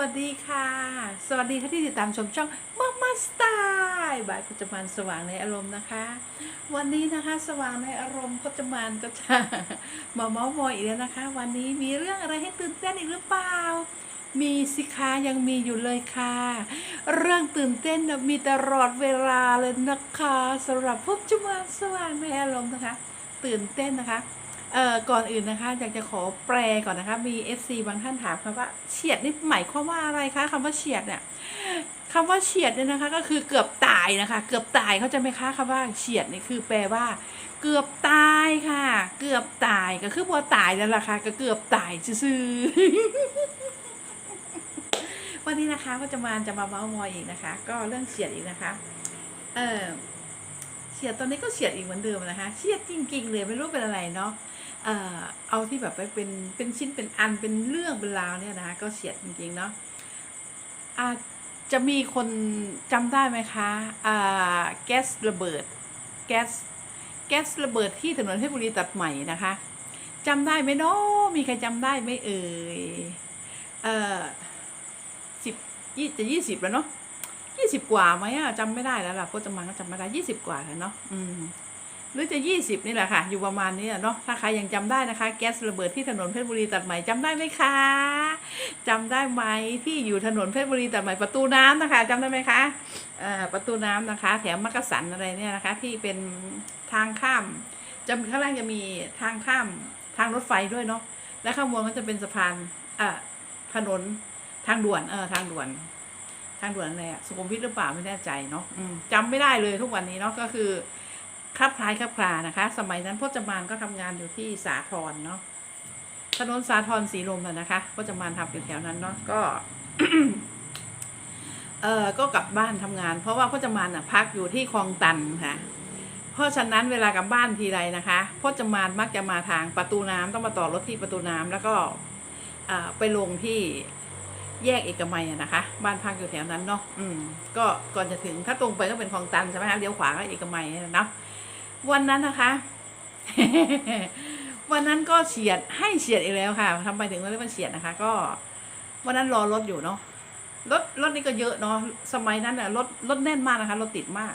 วัสดีค่ะ สวัสดีค่ะที่ติดตามชมช่องมามาสไตล์บายพจมานสว่างในอารมณ์นะคะ วันนี้นะคะสว่างในอารมณ์พจมานก็จะมาเมาส์มอยอีกแล้วนะคะ วันนี้มีเรื่องอะไรให้ตื่นเต้นอีกหรือเปล่า มีสิคะยังมีอยู่เลยค่ะ เรื่องตื่นเต้นมีตลอดเวลาเลยนะคะสำหรับพจมานสว่างในอารมณ์นะคะ ตื่นเต้นนะคะ เอ่อก่อนอื่นนะคะอยากจะขอแปลก่อนนะคะมี FC บางท่านถามค่ะว่าเฉียดนี่หมายความว่าอะไรคะคำว่าเฉียดเนี่ยคำว่าเฉียดเนี่ยนะคะ ก็คือเกือบตายนะคะ เกือบตายเขาใจไหมคะคำว่าเฉียดนี่คือแปลว่า เกือบตายค่ะ เกือบตายก็คือบัวตายนั่นแหละค่ะก็เกือบตายซื่อๆวันนี้นะคะก็จะมาจะมาเมาส์มอยอีกนะคะ ก็เรื่องเฉียดอีกนะคะ เออเฉียดตอนนี้ก็เฉียดอีกเหมือนเดิมนะคะเฉียดจริงๆเลยไม่รู้เป็นอะไรเนาะ เอาที่แบบไปเป็นเป็นชิ้นเป็นอันเป็นเรื่องเป็นราวเนี่ยนะคะก็เฉียดจริงๆเนาะอาจจะมีคนจำได้ไหมคะแก๊สระเบิดแก๊สแก๊สระเบิดที่ถนนเพชรบุรีตัดใหม่นะคะจำได้ไหมเนาะมีใครจำได้ไหมเอ่ยเออสิบยี่จะยี่สิบแล้วเนาะยี่สิบกว่าไหมอะจำไม่ได้แล้วล่ะพจมานก็จำไม่ได้ยี่สิบกว่าแล้วเนาะอืม หรือจะยี่สิบนี่แหละค่ะ อยู่ประมาณนี้เนาะถ้าใครยังจำได้นะคะ แก๊สระเบิดที่ถนนเพชรบุรีตัดใหม่จำได้ไหมคะจำได้ไหมที่อยู่ถนนเพชรบุรีตัดใหม่ประตูน้ำนะคะจำได้ไหมคะประตูน้ำนะคะ แถวมักกะสันอะไรเนี่ยนะคะ ที่เป็นทางข้ามจะข้างล่างจะมีทางข้ามทางรถไฟด้วยเนาะและข้างบนก็จะเป็นสะพานอ่าถนนทางด่วนเออทางด่วน ทางด่วนอะไรอะสุขุมวิทหรือเปล่าไม่แน่ใจเนาะจำไม่ได้เลยทุกวันนี้เนาะก็คือ คลับคล้ายคลับคลานะคะ สมัยนั้นพจมานก็ทำงานอยู่ที่สาทรเนาะถนนสาทรสีลมอะนะคะพจมานทำอยู่แถวนั้นเนาะก็เออก็กลับบ้านทำงาน เพราะว่าพจมานอะพักอยู่ที่คลองตันค่ะ เพราะฉะนั้นเวลากลับบ้านทีไรนะคะพจมานมักจะมาทางประตูน้ำต้องมาต่อรถที่ประตูน้ำแล้วก็อ่าไปลงที่แยกเอกมัยอะนะคะ บ้านพักอยู่แถวนั้นเนาะอืมก็ก่อนจะถึงถ้าตรงไปก็เป็นคลองตันใช่ไหมคะเลี้ยวขวาก็เอกมัยนะเนาะ วันนั้นนะคะ วันนั้นก็เฉียดให้เฉียดอีกแล้วค่ะทำไมถึงเรียกว่าเฉียดนะคะ ก็ วันนั้นรอรถอยู่เนาะรถรถนี่ก็เยอะเนาะสมัยนั้นอะรถรถแน่นมากนะคะรถติดมาก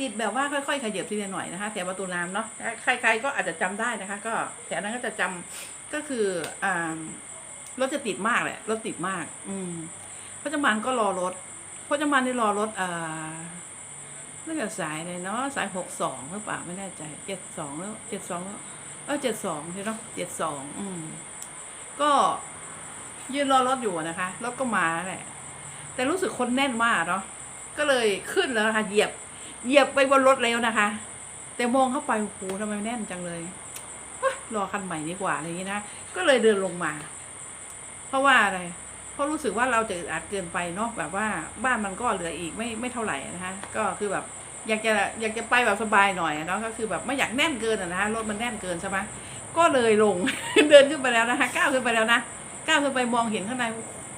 ติดแบบว่าค่อยๆขยับทีละหน่อยนะคะแถวประตูน้ำเนาะใคร ๆ ก็อาจจะจำได้นะคะ ก็แถวนั้นก็จะจำก็คืออ่ารถจะติดมากแหละรถติดมาก อืมพจมานก็รอรถพจมานนี่รอรถอ่า น่าจะสายเลยเนาะสายหกสองหรือเปล่าไม่แน่ใจเจ็ดสองแล้วเจ็ดสองแล้วเออเจ็ดสองใช่เนาะเจ็ดสองอืมก็ยืนรอรถอยู่นะคะรถก็มาแหละ แต่รู้สึกคนแน่นมากเนาะก็เลยขึ้นแล้วนะคะเหยียบ เหยียบไปบนรถแล้วนะคะ แต่มองเข้าไปโอ้โหทำไมแน่นจังเลยเฮ้ยรอคันใหม่ดีกว่าอะไรอย่างนี้นะก็เลยเดินลงมา เพราะว่าอะไร เพราะรู้สึกว่าเราจะอึดอัดเกินไปเนาะแบบว่าบ้านมันก็เหลืออีกไม่ไม่เท่าไหร่นะคะก็คือแบบอยากจะอยากจะไปแบบสบายหน่อยเนาะก็คือแบบไม่อยากแน่นเกินนะคะรถมันแน่นเกินใช่ไหมก็เลยลงเดินขึ้นไปแล้วนะคะก้าวขึ้นไปแล้วนะก้าวขึ้นไปมองเห็นข้างใน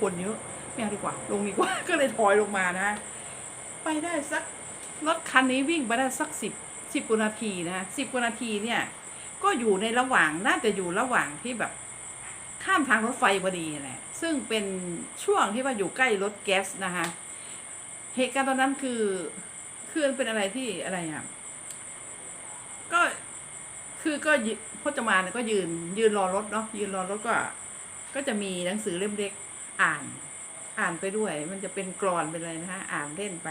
คนเยอะไม่เอาดีกว่า ลงดีกว่าก็เลยถอยลงมานะไปได้สักรถคันนี้วิ่งไปได้สักสิบสิบกว่านาทีนะสิบกว่านาทีเนี่ย ก็อยู่ในระหว่างน่าจะอยู่ระหว่างที่แบบ ข้ามทางรถไฟพอดีแหละซึ่งเป็นช่วงที่ว่าอยู่ใกล้รถแก๊สนะคะเหตุการณ์ตอนนั้นคือคือเป็นอะไรที่อะไรอะก็คือก็พจมานก็ยืนยืนรอรถเนาะยืนรอรถก็ ก็จะมีหนังสือเล่มเล็กอ่านอ่านไปด้วย มันจะเป็นกรอนไปเลยนะคะอ่านเล่นไป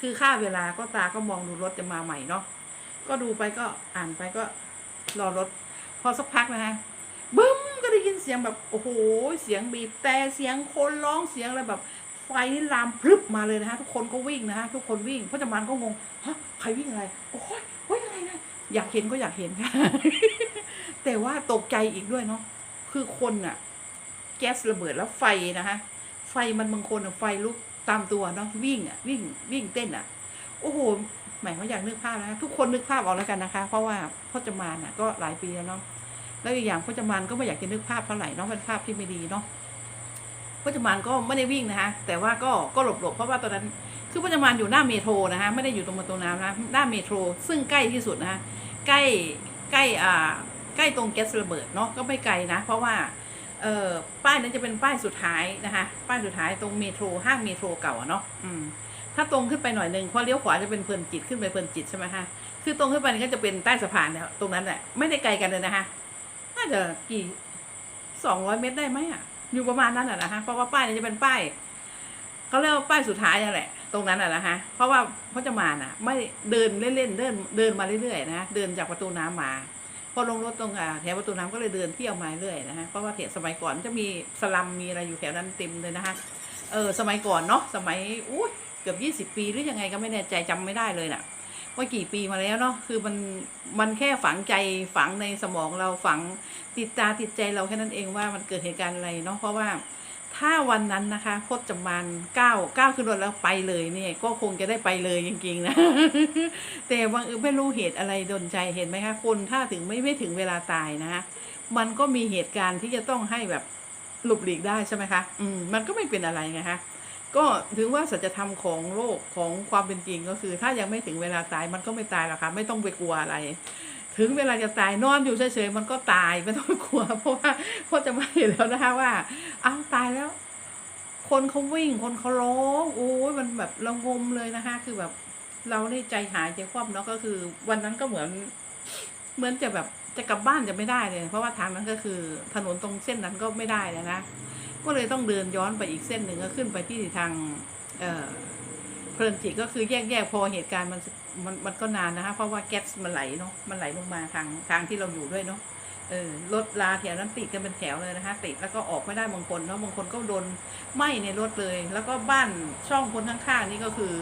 คือค่าเวลาก็ตาก็มองดูรถจะมาใหม่เนาะก็ดูไปก็อ่านไปก็รอรถ พอสักพักนะคะบึ้ม ก็ได้ยินเสียงแบบโอ้โหเสียงบีบแต่เสียงคนร้องเสียงอะไรแบบไฟนี่ลามพรึบมาเลยนะคะทุกคนก็วิ่งนะคะทุกคนวิ่งพจมานก็งงฮะใครวิ่งอะไรโอ้ยโอ้ยอะไรนะอยากเห็นก็อยากเห็นค่ะแต่ว่าตกใจอีกด้วยเนาะคือคนอะแก๊สระเบิดแล้วไฟนะคะไฟมันบางคนอะไฟลุกตามตัวเนาะวิ่งอะวิ่งวิ่งเต้นอะโอ้โหหมายว่าอยากนึกภาพนะทุกคนนึกภาพออกแล้วกันนะคะ เพราะว่าพ่อจมานอะก็หลายปีแล้วเนาะ แล้วอีกอย่างพจมานก็ไม่อยากจะนึกภาพเท่าไหร่เนาะเป็นภาพที่ไม่ดีเนาะพจมานก็ไม่ได้วิ่งนะคะ แต่ว่าก็ก็หลบหลบๆเพราะว่าตอนนั้น คือพจมานอยู่หน้าเมโทรนะคะไม่ได้อยู่ตรงประตูน้ำนะหน้าเมโทร ซึ่งใกล้ที่สุดนะคะใกล้ใกล้อ่าใกล้ตรงแก๊สระเบิดเนาะก็ไม่ไกลนะ เพราะว่าเอ่อป้ายนั้นจะเป็นป้ายสุดท้ายนะคะป้ายสุดท้ายตรงเมโทรห้างเมโทรเก่าเนาะอืมถ้าตรงขึ้นไปหน่อยหนึ่งพอเลี้ยวขวาจะเป็นเพลินจิตขึ้นไปเพลินจิตใช่ไหมฮะคือตรงขึ้นไปนี่ก็จะเป็นใต้สะพานเนี่ยตรงนั้นแหละไม่ได้ไกลกันเลยนะคะ น่าจะกี่สองร้อยเมตรได้ไหมอะ อยู่ประมาณนั้นแหละนะคะเพราะว่าป้ายนี่จะเป็นป้ายเขาเรียกว่าป้ายสุดท้ายนั่นแหละ ตรงนั้นแหละนะคะเพราะว่าพจะมานอะ ไม่เดินเล่นๆเดินเดินมาเรื่อยๆนะเดินจากประตูน้ำมาพอลงรถตรงแถวประตูน้ำก็เลยเดินเที่ยวมาเรื่อยนะคะเพราะว่าแถวสมัยก่อนจะมีสลัมมีอะไรอยู่แถวนั้นเต็มเลยนะคะเออสมัยก่อนเนาะสมัยอุ้ยเกือบยี่สิบปีหรือยังไงก็ไม่แน่ใจจำไม่ได้เลยน่ะ ว่ากี่ปีมาแล้วเนาะคือมันมันแค่ฝังใจฝังในสมองเราฝังติดตาติดใจเราแค่นั้นเองว่ามันเกิดเหตุการณ์อะไรเนาะเพราะว่าถ้าวันนั้นนะคะพจมานก้าวก้าวขึ้นรถแล้วไปเลยเนี่ยก็คงจะได้ไปเลยจริงๆนะ แต่บางเออไม่รู้เหตุอะไรดนใจเห็นไหมคะ คนถ้าถึงไม่ไม่ถึงเวลาตายนะคะมันก็มีเหตุการณ์ที่จะต้องให้แบบหลบหลีกได้ใช่ไหมคะ อืมมันก็ไม่เป็นอะไรไงคะ ก็ถือว่าสัจธรรมของโลกของความเป็นจริงก็คือ ถ้ายังไม่ถึงเวลาตายมันก็ไม่ตายหรอกค่ะไม่ต้องไปกลัวอะไร ถึงเวลาจะตายนอนอยู่เฉยๆมันก็ตายไม่ต้องกลัว เพราะว่าพ่อจะมาเห็นแล้วนะคะว่าอ้าวตายแล้ว คนเขาวิ่งคนเขาร้องโอ้ยมันแบบระงมเลยนะคะ คือแบบเราได้ใจหายใจคว่ำเนาะก็คือ วันนั้นก็เหมือน เหมือนจะแบบจะกลับบ้านจะไม่ได้เลย เพราะว่าทางนั้นก็คือ ถนนตรงเส้นนั้นก็ไม่ได้เลยนะ ก็เลยต้องเดินย้อนไปอีกเส้นหนึ่งก็ขึ้นไปที่ทางเอ่อเพลินจิตก็คือแยกแยกพอเหตุการณ์มันมันมันก็นานนะคะเพราะว่าแก๊สมันไหลเนาะมันไหลลงมาทางทางที่เราอยู่ด้วยเนาะเออรถลาแถวนั้นติดกันเป็นแถวเลยนะคะติดแล้วก็ออกไม่ได้บางคนเนาะบางคนก็โดนไหม้ในรถเลย แล้วก็บ้านช่องคนข้างๆนี่ก็คือ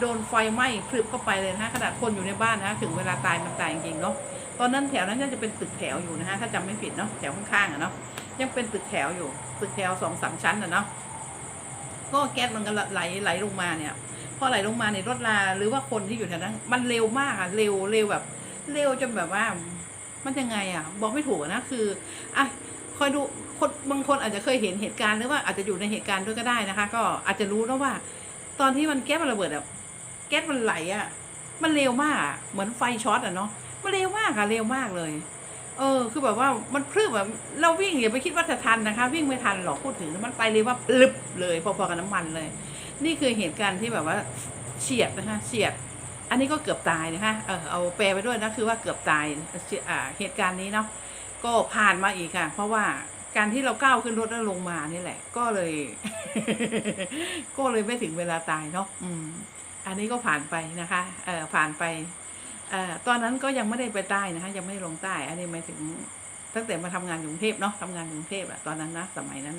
โดนไฟไหม้พรึบเข้าไปเลยนะะขนาดคนอยู่ในบ้านนะะถึงเวลาตายมันตายจริงๆเนาะ ตอนนั้นแถวนั้นน่าจะเป็นตึกแถวอยู่นะคะถ้าจำไม่ผิดเนาะแถวข้างๆอะเนาะยังเป็นตึกแถวอยู่ ตึกแถวสองสามชั้นนะเนาะก็แก๊สมันก็ไหลไหลลงมาเนี่ยพอไหลลงมาในรถลาหรือว่าคนที่อยู่แถวนั้น มันเร็วมากอะเร็วเร็วแบบ เร็วจนแบบว่า มันยังไงอะบอกไม่ถูกนะคืออะคอยดูคนบางคนอาจจะเคยเห็นเหตุการณ์หรือว่าอาจจะอยู่ในเหตุการณ์ด้วยก็ได้นะคะ ก็อาจจะรู้นะว่า ตอนที่มันแก๊สมันระเบิดอะแก๊สมันไหลอะมันเร็วมากเหมือนไฟช็อตอะเนาะ มันเร็วมากอะเร็วมากเลย เออ คือแบบว่ามันพรึบแบบเราวิ่งอย่าไปคิดว่าจะทันนะคะ วิ่งไม่ทันหรอกพูดถึงมันไปเลยว่าลึบเลยพอๆกับน้ำมันเลย นี่คือเหตุการณ์ที่แบบว่าเฉียดนะคะเฉียด อันนี้ก็เกือบตายนะคะเออเอาแปลไปด้วยนะคือว่าเกือบตายเฉียดอ่าเหตุการณ์นี้เนาะก็ผ่านมาอีกค่ะ เพราะว่าการที่เราก้าวขึ้นรถแล้วลงมานี่แหละ ก็เลย ก็เลยไม่ถึงเวลาตายเนาะอืม อันนี้ก็ผ่านไปนะคะ เออผ่านไป ตอนนั้นก็ยังไม่ได้ไปใต้นะคะยังไม่ได้ลงใต้ อันนี้หมายถึงตั้งแต่มาทำงานกรุงเทพเนาะทำงานกรุงเทพอะตอนนั้นนะสมัยนั้น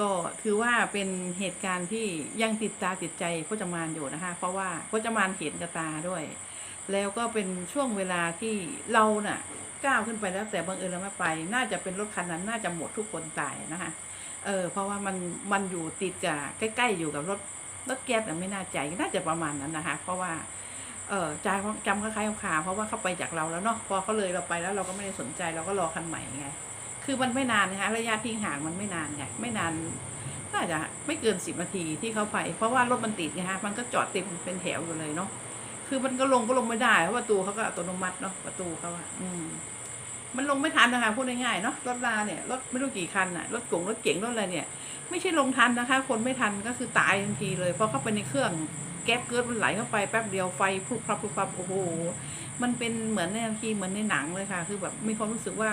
ก็ถือว่าเป็นเหตุการณ์ที่ยังติดตาติดใจพจมานอยู่นะคะ เพราะว่าพจมานเห็นกับตาด้วย แล้วก็เป็นช่วงเวลาที่เราน่ะก้าวขึ้นไปแล้วแต่บังเอิญเราไม่ไป น่าจะเป็นรถคันนั้นน่าจะหมดทุกคนตายนะคะเออเพราะว่ามันมันอยู่ติดกับใกล้ ๆ อยู่กับรถรถแก๊สอะไม่น่าใจน่าจะประมาณนั้นนะคะ เพราะว่า เออจจำคล้ายๆขาเพราะว่าเขาไปจากเราแล้วเนาะพอเขาเลยเราไปแล้วเราก็ไม่ได้สนใจเราก็รอคันใหม่ไง คือมันไม่นานนะคะระยะทิ้งห่างมันไม่นานไงไม่นานน่าจะไม่เกินสิบนาทีที่เขาไป เพราะว่ารถมันติดไงฮะมันก็จอดเต็มเป็นแถวอยู่เลยเนาะคือมันก็ลงก็ลงไม่ได้เพราะประตูเขาก็อัตโนมัติเนาะประตูเขาอะอืม มันลงไม่ทันนะคะพูดง่ายๆเนาะรถลาเนี่ยรถไม่รู้กี่คันอะรถกงรถเก๋งรถอะไรเนี่ย ไม่ใช่ลงทันนะคะ คนไม่ทันก็คือตายทันทีเลยเพราะเข้าไปในเครื่องแก๊สเกิดมันไหลเข้าไปแป๊บเดียวไฟพรุบพรับพรุบพรับโอ้โหมันเป็นเหมือนในนทีเหมือนในหนังเลยค่ะ คือแบบมีความรู้สึกว่า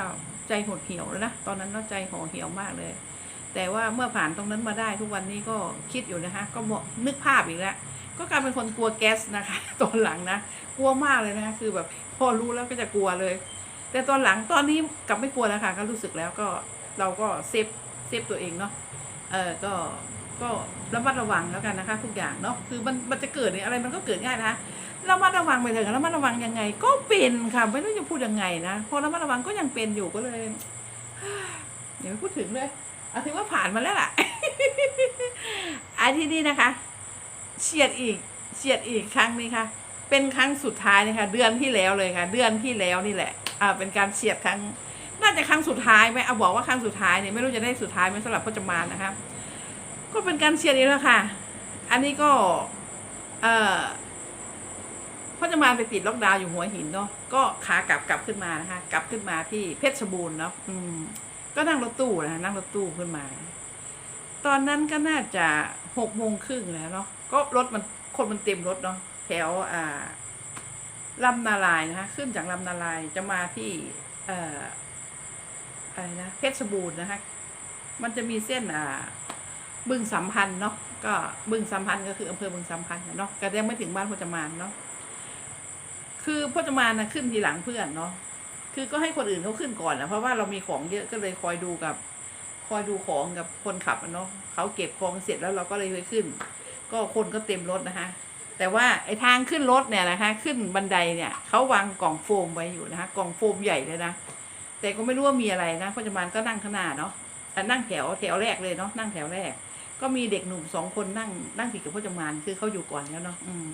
ใจหดเหี่ยวเลยนะตอนนั้นก็ใจห่อเหี่ยวมากเลย แต่ว่าเมื่อผ่านตรงนั้นมาได้ทุกวันนี้ก็คิดอยู่นะคะ ก็นึกภาพอีกแล้วก็กลายเป็นคนกลัวแก๊สนะคะ ตอนหลังนะกลัวมากเลยนะคะคือแบบพอรู้แล้วก็จะกลัวเลย แต่ตอนหลังตอนนี้กลับไม่กลัวแล้วค่ะก็รู้สึกแล้วก็เราก็เซฟเซฟตัวเองเนาะเออก็ก็ระมัดระวังแล้วกันนะคะ ทุกอย่างเนาะคือมันมันจะเกิดเนี่ยอะไรมันก็เกิดง่ายนะคะระมัดระวังไปเถอะระมัดระวังยังไง ก็เป็นค่ะไม่รู้จะพูดยังไงนะพอระมัดระวังก็ยังเป็นอยู่ก็เลยเดี๋ยวไม่พูดถึงเลยเอาถือว่าผ่านมาแล้วล่ะอันที่นี่นะคะเฉียดอีกเฉียดอีกครั้งนี้ค่ะ เป็นครั้งสุดท้ายนะคะเดือนที่แล้วเลยค่ะ เดือนที่แล้วนี่แหละ อ่าเป็นการเฉียดครั้ง น่าจะครั้งสุดท้ายไหมเอาบอกว่าครั้งสุดท้ายเนี่ยไม่รู้จะได้สุดท้ายไหมสำหรับพจมานนะคะก็เป็นการเฉียดอีกแล้วค่ะ อันนี้ก็ เอ่อพจมานไปติดล็อกดาวน์อยู่หัวหินเนาะก็ขากลับกลับขึ้นมานะคะกลับขึ้นมาที่เพชรบูรณ์เนาะอืม ก็นั่งรถตู้นะนั่งรถตู้ขึ้นมา ตอนนั้นก็น่าจะหกโมงครึ่งแล้วเนาะก็รถมันคนมันเต็มรถเนาะแถวอ่า ลำนาลายนะคะขึ้นจากลำนาลายจะมาที่เอ่ออะไรนะเพชรบูรณ์นะคะมันจะมีเส้นอ่าบึงสัมพันธ์เนาะก็บึงสัมพันธ์ก็คืออำเภอบึงสัมพันธ์เนาะก็ยังไม่ถึงบ้านพจมานเนาะคือพจมานนะขึ้นทีหลังเพื่อนเนาะคือก็ให้คนอื่นเขาขึ้นก่อนนะเพราะว่าเรามีของเยอะก็เลยคอยดูกับ คอยดูของกับคนขับเนาะเขาเก็บของเสร็จแล้วเราก็เลยไปขึ้น ก็คนก็เต็มรถนะคะ แต่ว่าไอ้ทางขึ้นรถเนี่ยนะคะขึ้นบันไดเนี่ยเขาวางกล่องโฟมไว้อยู่นะคะกล่องโฟมใหญ่เลยนะแต่ก็ไม่รู้ว่ามีอะไรนะพจมานก็นั่งข้างหน้าเนาะอ่นั่งแถวแถวแรกเลยเนาะนั่งแถวแรก ก็มีเด็กหนุ่มสองคนนั่งนั่งติดกับพจมานคือเขาอยู่ก่อนแล้วเนาะอืม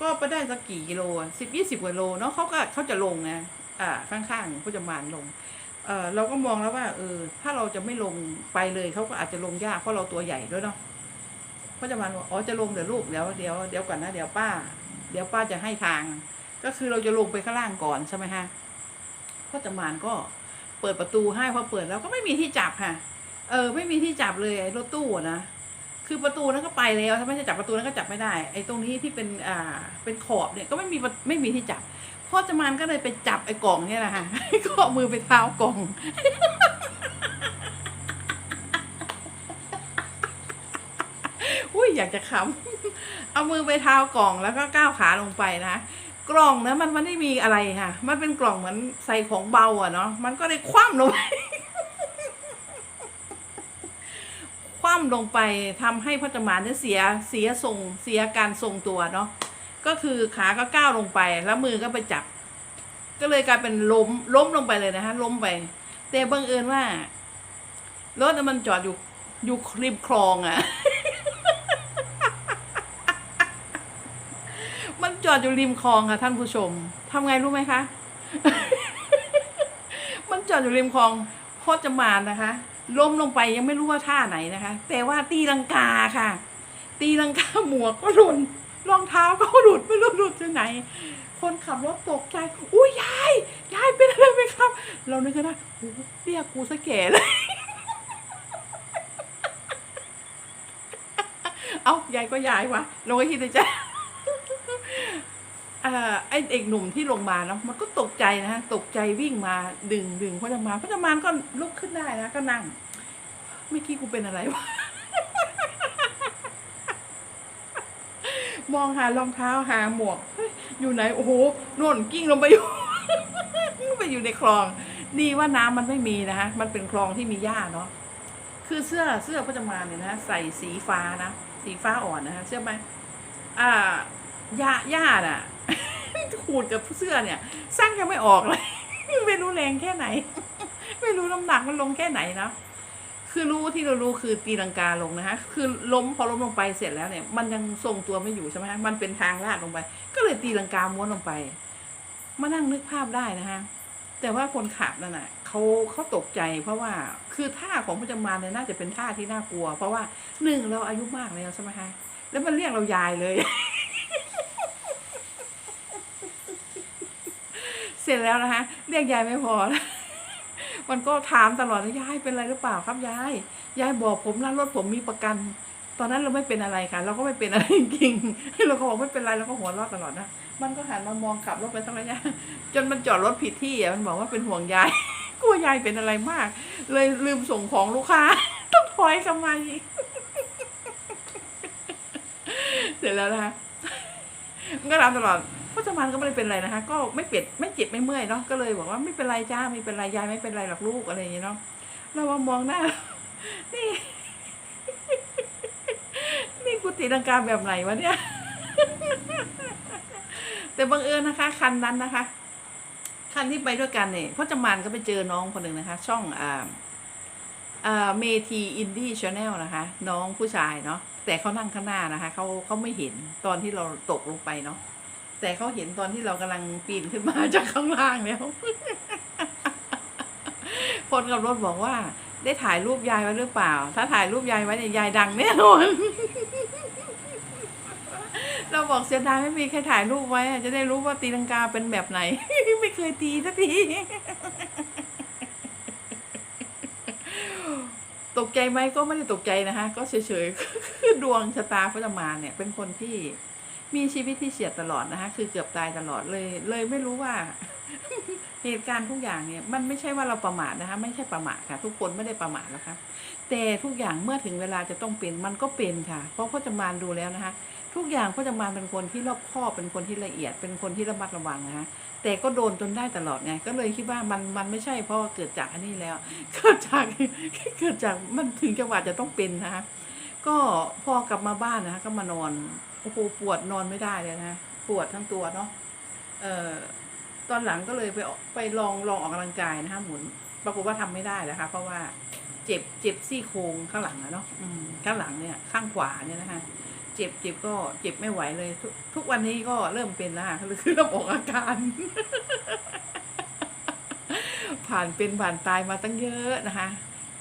ก็ไปได้สักกี่กิโลสิบยี่สิบกว่าโลเนาะเขาก็เขาจะลงไงอ่า ข้างๆพจมานลงเออเราก็มองแล้วว่าเออถ้าเราจะไม่ลงไปเลยเขาก็อาจจะลงยากเพราะเราตัวใหญ่ด้วยเนาะ พจมานบอกอ๋อจะลงเดี๋ยวลูกเดี๋ยวเดี๋ยวเดี๋ยวก่อนนะเดี๋ยวป้า เดี๋ยวป้าจะให้ทาง ก็คือเราจะลงไปข้างล่างก่อนใช่ไหมฮะพจมานก็เปิดประตูให้พอเปิดแล้วก็ไม่มีที่จับค่ะ เออ ไม่มีที่จับเลยไอ้รถตู้นะคือประตูนั้นก็ไปแล้วถ้าไม่จะจับประตูนั้นก็จับไม่ได้ ไอ้ตรงนี้ที่เป็นอ่าเป็นขอบเนี่ยก็ไม่มีไม่มีที่จับพ่อจมานก็เลยไปจับไอ้กล่องเนี่ยแหละค่ะก็เอามือไปเท้ากล่อง อยากจะขำเอามือไปเท้ากล่องแล้วก็ก้าวขาลงไปนะกล่องนะมันมันไม่มีอะไรค่ะ มันเป็นกล่องเหมือนใส่ของเบาอะเนาะมันก็เลยคว่ำลงไปคว่ำลงไปทำให้พจมานเนี่ยเสียเสียทรงเสียการทรงตัวเนาะก็คือขาก็ก้าวลงไป แล้วมือก็ไปจับ ก็เลยกลายเป็นล้มล้มลงไปเลยนะฮะล้มไป แต่บังเอิญว่ารถมันจอดอยู่อยู่ริมคลองอะ่ะ มัน จอดอยู่ริมคลองค่ะท่านผู้ชมทำไงรู้ไหมคะ มันจอดอยู่ริมคลองโคตรจะมานนะคะ ล้มลงไปยังไม่รู้ว่าท่าไหนนะคะ แต่ว่าตีลังกาค่ะ ตีลังกาหมวกก็หล่นรองเท้าก็หลุดไม่รู้หลุดที่ไหน คนขับรถตกใจอุ้ยยายยายเป็นอะไรไหมครับ เรานึกกันะโอ้เรียกกูสะแก่เลยเอายายก็ยายวะเราก็คิดในใจ ไอเด็กหนุ่มที่ลงมาแล้วมันก็ตกใจนะฮะตกใจวิ่งมาดึงดึงพจมานพจมานก็ลุกขึ้นได้นะก็นั่งเมื่อกี้กูเป็นอะไรวะมองหารองเท้าหาหมวก อยู่ไหน โอ้โหน่นกิ้งลงไปอยู่ไปอยู่ในคลอง ดีว่าน้ำมันไม่มีนะคะมันเป็นคลองที่มีหญ้าเนาะคือเสื้อเสื้อพจมานเนี่ยนะใส่สีฟ้านะสีฟ้าอ่อนนะคะเชื่อไหมอ่าหญ้าหญ้าน่ะ ขูดกับเสื้อเนี่ยสร้างยังไม่ออกเลย ไม่รู้แรงแค่ไหน ไม่รู้น้ำหนักมันลงแค่ไหนนะคือรู้ที่เรารู้คือตีลังกาลงนะคะคือล้มพอล้มลงไปเสร็จแล้วเนี่ย มันยังทรงตัวไม่อยู่ใช่ไหมคะมันเป็นทางลาดลงไป ก็เลยตีลังกาม้วนลงไป มานั่งนึกภาพได้นะคะแต่ว่าคนขับนั่นน่ะเขาเขาตกใจ เพราะว่าคือท่าของพจมานเนี่ยน่าจะเป็นท่าที่น่ากลัว เพราะว่าหนึ่งเราอายุมากแล้วใช่ไหมคะแล้วมันเรียกเรายายเลย เสร็จแล้วนะคะเรียกยายไม่พอนะมันก็ถามตลอดยายเป็นอะไรหรือเปล่าครับยายยายบอกผมนะรถผมมีประกัน ตอนนั้นเราไม่เป็นอะไรค่ะ เราก็ไม่เป็นอะไรจริงเราก็บอกไม่เป็นไรเราก็หัวเราะตลอดนะมันก็หันมามองขับรถไปสักระยะจนมันจอดรถผิดที่อะมันบอกว่าเป็นห่วงยายกลัวยายเป็นอะไรมาก เลยลืมส่งของลูกค้าต้องถอยกลับมาอีกเสร็จแล้วนะคะมันก็ถามตลอด พจมานก็ไม่ได้เป็นไรนะคะ ก็ไม่เป็ดไม่เจ็บไม่เมื่อยเนาะก็เลยบอกว่าไม่เป็นไรจ้าไม่เป็นไรยายไม่เป็นไรหรอกลูกอะไรอย่างเงี้ยเนาะเรามามองหน้า นี่ นี่กูตีลังกาแบบไหนวะเนี่ย แต่บังเอิญนะคะ คันนั้นนะคะ คันที่ไปด้วยกันเนี่ยพ่อจำมานก็ไปเจอน้องคนหนึ่งนะคะ ช่องอ่าเมทีอินดี้ชาแนลนะคะ น้องผู้ชายเนาะแต่เขานั่งข้างหน้านะคะเขาเขาไม่เห็นตอนที่เราตกลงไปเนาะ แต่เขาเห็นตอนที่เรากำลังปีนขึ้นมาจากข้างล่างแล้ว คนกับรถบอกว่า ได้ถ่ายรูปยายไว้หรือเปล่า ถ้าถ่ายรูปยายไว้เนี่ยยายดังแน่นอนเราบอกเสียดายไม่มีใครถ่ายรูปไว้จะได้รู้ว่าตีลังกาเป็นแบบไหน ไม่เคยตีสักทีตกใจไหมก็ไม่ได้ตกใจนะคะก็เฉยๆดวงชะตาพระมาเนี่ย เป็นคนที่ มีชีวิตที่เฉียดตลอดนะคะคือเกือบตายตลอดเลย เลยไม่รู้ว่า เหตุการณ์ทุกอย่างเนี่ย มันไม่ใช่ว่าเราประมาทนะคะ ไม่ใช่ประมาทค่ะ ทุกคนไม่ได้ประมาทนะคะแต่ทุกอย่างเมื่อถึงเวลาจะต้องเป็นมันก็เป็นค่ะ เพราะพระจมานดูแล้วนะคะ ทุกอย่างพระจมานเป็นคนที่รอบคอบเป็นคนที่ละเอียด เป็นคนที่ระมัดระวังนะคะแต่ก็โดนจนได้ตลอดไงก็เลยคิดว่ามันมันไม่ใช่เพราะเกิดจากอันนี้แล้วเกิดจากเกิดจากมันถึงจังหวะจะต้องเป็นนะคะก็พอกลับมาบ้านนะคะก็มานอน โอ้โหปวดนอนไม่ได้เลยนะปวดทั้งตัวเนาะเอ่อตอนหลังก็เลยไปไปลองลองออกกำลังกายนะคะหมุน ปรากฏว่าทำไม่ได้นะคะ เพราะว่าเจ็บเจ็บซี่โครงข้างหลังอะเนาะข้างหลังเนี่ยข้างขวาเนี่ยนะคะเจ็บเจ็บก็เจ็บไม่ไหวเลย ทุกทุกวันนี้ก็เริ่มเป็นแล้วค่ะคือเริ่มออกอาการ ผ่านเป็นผ่านตายมาตั้งเยอะนะคะ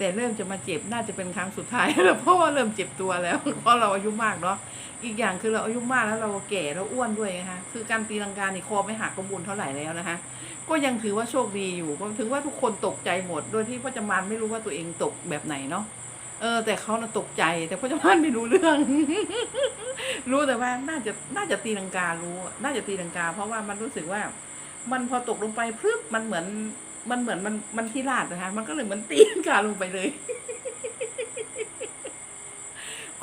แต่เริ่มจะมาเจ็บน่าจะเป็นครั้งสุดท้ายแล้วเพราะว่าเริ่มเจ็บตัวแล้วเพราะเราอายุมากเนาะอีกอย่างคือเราอายุมากแล้วเราแก่แล้วอ้วนด้วยนะคะคือการตีลังกาในคอไม่หักกระบุญเท่าไหร่แล้วนะคะ ก็ยังถือว่าโชคดีอยู่ก็ถือว่าทุกคนตกใจหมด โดยที่พ่อจำมานไม่รู้ว่าตัวเองตกแบบไหนเนาะเออแต่เขาน่ะตกใจแต่พ่อจำมานไม่รู้เรื่อง รู้แต่ว่าน่าจะน่าจะตีลังการู้ น่าจะตีลังกา เพราะว่ามันรู้สึกว่า มันพอตกลงไปพรึบมันเหมือน มันเหมือนมันมันที่ลาดนะคะ มันก็เลยเหมือนตีนกาลงไปเลย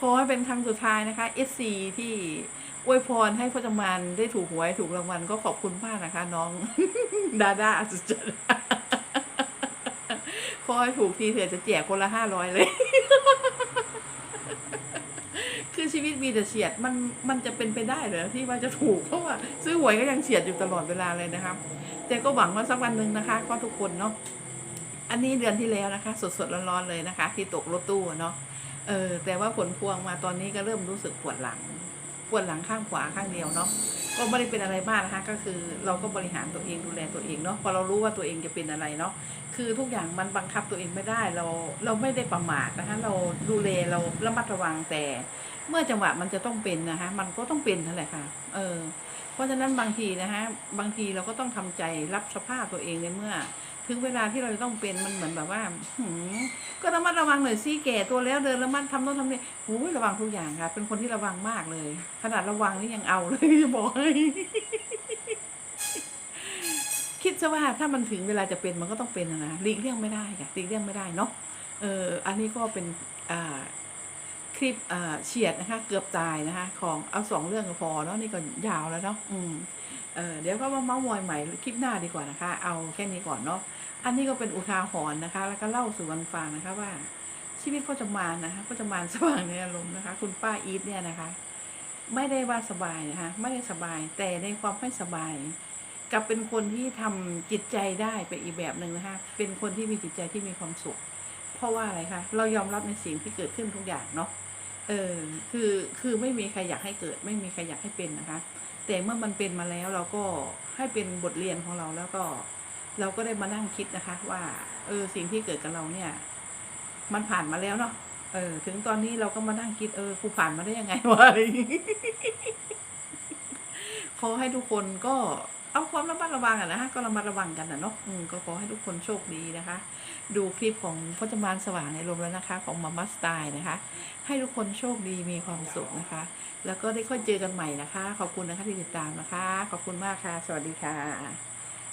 ขอให้เป็นครั้งสุดท้ายนะคะ SC ที่อวยพรให้พ่อจำมานได้ถูกหวยถูกรางวัลก็ขอบคุณมากนะคะ น้อง ดาดาสุดจัดขอให้ถูกทีเถอะจะแจกคนละห้าร้อยเลย คือ ชีวิตมีแต่เฉียดมันมันจะเป็นไปได้เหรอที่ว่าจะถูกเพราะว่าซื้อหวยก็ยังเฉียดอยู่ตลอดเวลาเลยนะครับ แต่ก็หวังว่าสักวันหนึ่งนะคะ ก็ทุกคนเนาะอันนี้เดือนที่แล้วนะคะสดสดๆร้อนๆเลยนะคะ ที่ตกรถตู้เนาะเออแต่ว่าผลพวงมาตอนนี้ก็เริ่มรู้สึกปวดหลัง ปวดหลังข้างขวาข้างเดียวเนาะก็ไม่ได้เป็นอะไรมากนะคะ ก็คือเราก็บริหารตัวเองดูแลตัวเองเนาะพอเรารู้ว่าตัวเองจะเป็นอะไรเนาะคือทุกอย่างมันบังคับตัวเองไม่ได้เราเราไม่ได้ประมาทนะคะเราดูแลเราระมัดระวังแต่ เมื่อจังหวะมันจะต้องเป็นนะคะ มันก็ต้องเป็นนั่นแหละค่ะ เออ เพราะฉะนั้นบางทีนะคะ บางทีเราก็ต้องทำใจรับสภาพตัวเองในเมื่อ ถึงเวลาที่เราจะต้องเป็นมันเหมือนแบบว่าหืก็ระมัดระวังหน่อยสิแก่ตัวแล้วเดินระมัดทำโน่นทำนี่โอ้ยระวังทุกอย่างค่ะ เป็นคนที่ระวังมากเลย ขนาดระวังนี่ยังเอาเลยจะบอกให้คิดซะว่าถ้ามันถึงเวลาจะเป็นมันก็ต้องเป็นนะนะหลีกเลี่ยงไม่ได้ค่ะหลีกเลี่ยงไม่ได้เนาะเออ อันนี้ก็เป็นอ่า คลิปเฉียดนะคะ เกือบตายนะคะ ของเอาสองเรื่องก็พอเนาะนี่ก็ยาวแล้วเนาะอืมเออเดี๋ยวก็มาเมาส์มอยใหม่คลิปหน้าดีกว่านะคะ เอาแค่นี้ก่อนเนาะอันนี้ก็เป็นอุทาหรณ์นะคะ แล้วก็เล่าสู่กันฟังนะคะว่า ชีวิตก็จะมานนะคะก็จะมานสว่างในอารมณ์นะคะ คุณป้าอีทเนี่ยนะคะ ไม่ได้ว่าสบายนะคะไม่ได้สบาย แต่ในความไม่สบายกลับเป็นคนที่ทำจิตใจได้ไปอีกแบบหนึ่งนะคะ เป็นคนที่มีจิตใจที่มีความสุข เพราะว่าอะไรคะเรายอมรับในสิ่งที่เกิดขึ้นทุกอย่างเนาะ เออคือคือไม่มีใครอยากให้เกิด ไม่มีใครอยากให้เป็นนะคะ แต่เมื่อมันเป็นมาแล้วเราก็ให้เป็นบทเรียนของเราแล้วก็ เราก็ได้มานั่งคิดนะคะ ว่า เออสิ่งที่เกิดกับเราเนี่ย มันผ่านมาแล้วเนาะเออ ถึงตอนนี้เราก็มานั่งคิดเออกูผ่านมาได้ยังไงวะอะไรอย่างงี้ขอให้ทุกคนก็เอาความระมัดระวังอะนะฮะก็ระมัดระวังกันนะเนาะก็ขอให้ทุกคนโชคดีนะคะ ดูคลิปของพจมานสว่างในลมแล้วนะคะ ของมามัสไตล์นะคะ ให้ทุกคนโชคดีมีความสุขนะคะ แล้วก็ได้ค่อยเจอกันใหม่นะคะ ขอบคุณนะคะที่ติดตามนะคะ ขอบคุณมากค่ะ สวัสดีค่ะ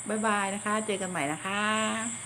บ๊ายบายนะคะ เจอกันใหม่นะคะ